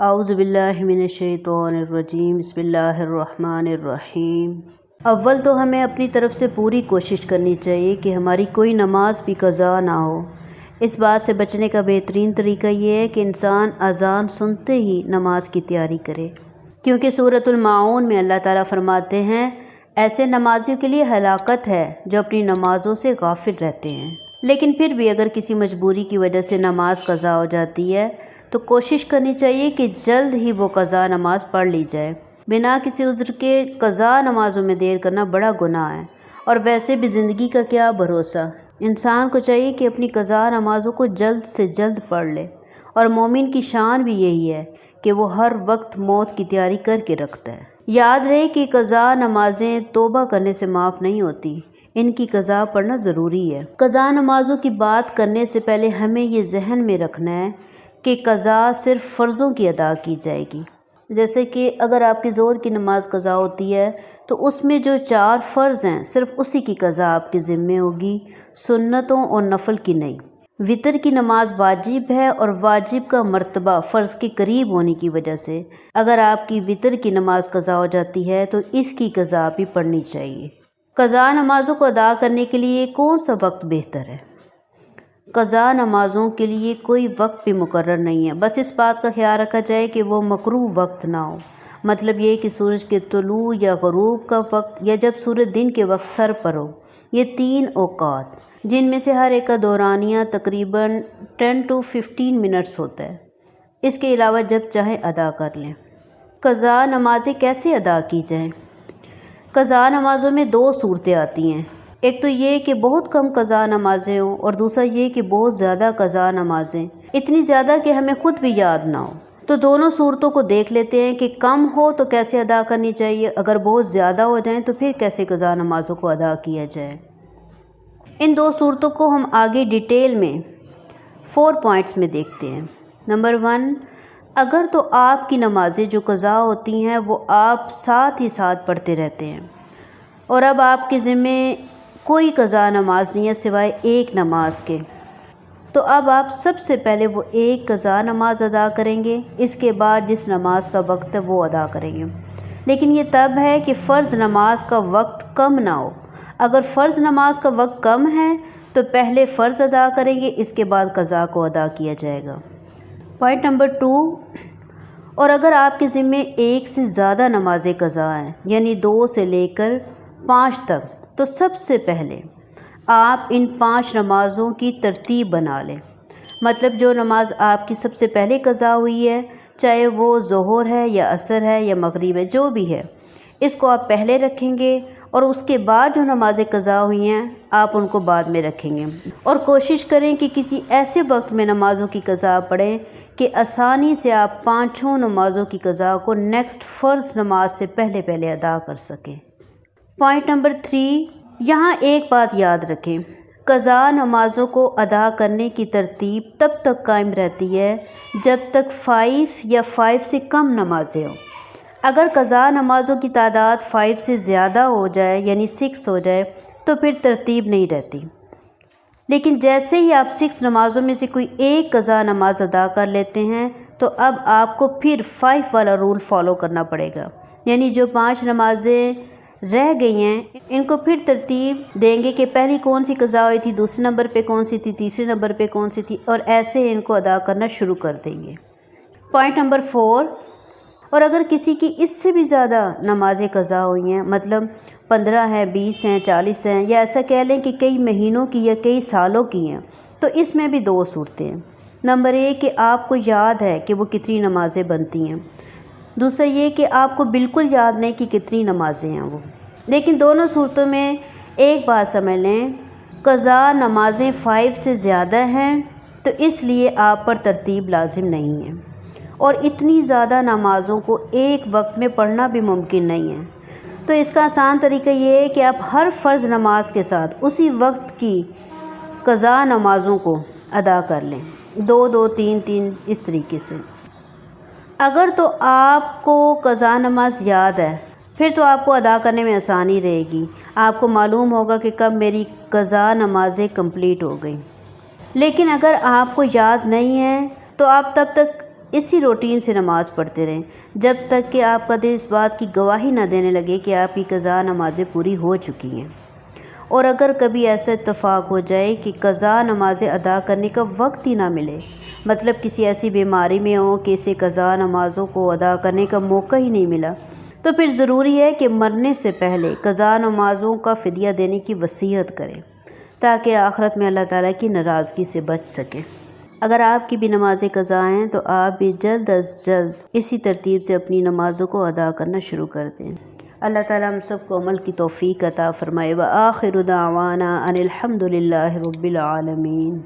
اعوذ باللہ من الشیطان الرجیم، بسم اللہ الرحمن الرحیم۔ اول تو ہمیں اپنی طرف سے پوری کوشش کرنی چاہیے کہ ہماری کوئی نماز بھی قضا نہ ہو۔ اس بات سے بچنے کا بہترین طریقہ یہ ہے کہ انسان اذان سنتے ہی نماز کی تیاری کرے۔ کیونکہ صورت المعون میں اللہ تعالیٰ فرماتے ہیں، ایسے نمازیوں کے لیے ہلاکت ہے جو اپنی نمازوں سے غافل رہتے ہیں۔ لیکن پھر بھی اگر کسی مجبوری کی وجہ سے نماز قضا ہو جاتی ہے تو کوشش کرنی چاہیے کہ جلد ہی وہ قضا نماز پڑھ لی جائے۔ بنا کسی عذر کے قضا نمازوں میں دیر کرنا بڑا گناہ ہے۔ اور ویسے بھی زندگی کا کیا بھروسہ۔ انسان کو چاہیے کہ اپنی قضا نمازوں کو جلد سے جلد پڑھ لے۔ اور مومن کی شان بھی یہی ہے کہ وہ ہر وقت موت کی تیاری کر کے رکھتا ہے۔ یاد رہے کہ قضا نمازیں توبہ کرنے سے معاف نہیں ہوتی۔ ان کی قضا پڑھنا ضروری ہے۔ قضا نمازوں کی بات کرنے سے پہلے ہمیں یہ ذہن میں رکھنا ہے کہ قضا صرف فرضوں کی ادا کی جائے گی۔ جیسے کہ اگر آپ کی زور کی نماز قضا ہوتی ہے، تو اس میں جو چار فرض ہیں، صرف اسی کی قضا آپ کے ذمے ہوگی، سنتوں اور نفل کی نہیں۔ وطر کی نماز واجب ہے اور واجب کا مرتبہ فرض کے قریب ہونے کی وجہ سے اگر آپ کی وطر کی نماز قضا ہو جاتی ہے، تو اس کی قضا بھی پڑھنی چاہیے۔ قضا نمازوں کو ادا کرنے کے لیے کون سا وقت بہتر ہے؟ قضا نمازوں کے لیے کوئی وقت بھی مقرر نہیں ہے۔ بس اس بات کا خیال رکھا جائے کہ وہ مکرو وقت نہ ہو۔ مطلب یہ کہ سورج کے طلوع یا غروب کا وقت یا جب سورج دن کے وقت سر پر ہو، یہ تین اوقات، جن میں سے ہر ایک کا دورانیہ تقریباً ٹین ٹو ففٹین منٹس ہوتا ہے۔ اس کے علاوہ جب چاہیں ادا کر لیں۔ قضا نمازیں کیسے ادا کی جائیں؟ قضا نمازوں میں دو صورتیں آتی ہیں۔ ایک تو یہ کہ بہت کم قضا نمازیں ہوں اور دوسرا یہ کہ بہت زیادہ قضا نمازیں۔ اتنی زیادہ کہ ہمیں خود بھی یاد نہ ہو۔ تو دونوں صورتوں کو دیکھ لیتے ہیں کہ کم ہو تو کیسے ادا کرنی چاہیے۔ اگر بہت زیادہ ہو جائیں تو پھر کیسے قضا نمازوں کو ادا کیا جائے۔ ان دو صورتوں کو ہم آگے ڈیٹیل میں فور پوائنٹس میں دیکھتے ہیں۔ نمبر ون، اگر تو آپ کی نمازیں جو قضا ہوتی ہیں وہ آپ ساتھ ہی ساتھ پڑھتے رہتے ہیں اور اب آپ کے ذمے کوئی قضا نماز نہیں ہے سوائے ایک نماز کے۔ تو اب آپ سب سے پہلے وہ ایک قضا نماز ادا کریں گے، اس کے بعد جس نماز کا وقت ہے وہ ادا کریں گے۔ لیکن یہ تب ہے کہ فرض نماز کا وقت کم نہ ہو۔ اگر فرض نماز کا وقت کم ہے، تو پہلے فرض ادا کریں گے، اس کے بعد قضا کو ادا کیا جائے گا۔ پوائنٹ نمبر ٹو، اور اگر آپ کے ذمے ایک سے زیادہ نماز قضا ہیں یعنی دو سے لے کر پانچ تک تو سب سے پہلے آپ ان پانچ نمازوں کی ترتیب بنا لیں۔ مطلب جو نماز آپ کی سب سے پہلے قضا ہوئی ہے، چاہے وہ ظہر ہے یا عصر ہے یا مغرب ہے، جو بھی ہے، اس کو آپ پہلے رکھیں گے اور اس کے بعد جو نمازیں قضا ہوئی ہیں، آپ ان کو بعد میں رکھیں گے۔ اور کوشش کریں کہ کسی ایسے وقت میں نمازوں کی قضا پڑھیں کہ آسانی سے آپ پانچوں نمازوں کی قضا کو نیکسٹ فرض نماز سے پہلے پہلے ادا کر سکیں۔ پوائنٹ نمبر تھری، یہاں ایک بات یاد رکھیں قضا نمازوں کو ادا کرنے کی ترتیب تب تک قائم رہتی ہے جب تک فائیو یا فائیو سے کم نمازیں ہوں۔ اگر قضا نمازوں کی تعداد فائیو سے زیادہ ہو جائے یعنی سکس ہو جائے، تو پھر ترتیب نہیں رہتی۔ لیکن جیسے ہی آپ سکس نمازوں میں سے کوئی ایک قضا نماز ادا کر لیتے ہیں، تو اب آپ کو پھر فائیو والا رول فالو کرنا پڑے گا۔ یعنی جو پانچ نمازیں رہ گئی ہیں۔ ان کو پھر ترتیب دیں گے کہ پہلی کون سی قضا ہوئی تھی، دوسرے نمبر پہ کون سی تھی، تیسرے نمبر پہ کون سی تھی، اور ایسے ان کو ادا کرنا شروع کر دیں گے۔ پوائنٹ نمبر فور اور اگر کسی کی اس سے بھی زیادہ نمازیں قضا ہوئی ہیں مطلب پندرہ ہیں، بیس ہیں، چالیس ہیں، یا ایسا کہہ لیں کہ کئی مہینوں کی یا کئی سالوں کی ہیں، تو اس میں بھی دو صورتیں۔ ہیں نمبر ایک، کہ آپ کو یاد ہے کہ وہ کتنی نمازیں بنتی ہیں۔ دوسرا یہ کہ آپ کو بالکل یاد نہیں کہ کتنی نمازیں ہیں وہ۔ لیکن دونوں صورتوں میں ایک بات سمجھ لیں قضا نمازیں فائیو سے زیادہ ہیں، تو اس لیے آپ پر ترتیب لازم نہیں ہے۔ اور اتنی زیادہ نمازوں کو ایک وقت میں پڑھنا بھی ممکن نہیں ہے۔ تو اس کا آسان طریقہ یہ ہے کہ آپ ہر فرض نماز کے ساتھ اسی وقت کی قضا نمازوں کو ادا کر لیں۔ دو دو تین تین اس طریقے سے۔ اگر تو آپ کو قضا نماز یاد ہے، پھر تو آپ کو ادا کرنے میں آسانی رہے گی۔ آپ کو معلوم ہوگا کہ کب میری قضا نمازیں کمپلیٹ ہو گئیں۔ لیکن اگر آپ کو یاد نہیں ہے، تو آپ تب تک اسی روٹین سے نماز پڑھتے رہیں۔ جب تک کہ آپ کا دل اس بات کی گواہی نہ دینے لگے کہ آپ کی قضا نمازیں پوری ہو چکی ہیں۔ اور اگر کبھی ایسا اتفاق ہو جائے کہ قضا نمازیں ادا کرنے کا وقت ہی نہ ملے مطلب کسی ایسی بیماری میں ہو کہ اسے قضا نمازوں کو ادا کرنے کا موقع ہی نہیں ملا، تو پھر ضروری ہے کہ مرنے سے پہلے قضا نمازوں کا فدیہ دینے کی وصیت کریں تاکہ آخرت میں اللہ تعالیٰ کی ناراضگی سے بچ سکیں اگر آپ کی بھی نماز قضا ہیں تو آپ بھی جلد از جلد اسی ترتیب سے اپنی نمازوں کو ادا کرنا شروع کر دیں۔ اللہ تعالیٰ ہم سب کو عمل کی توفیق عطا فرمائے۔ و آخر دعوانا ان الحمد للہ رب العالمین۔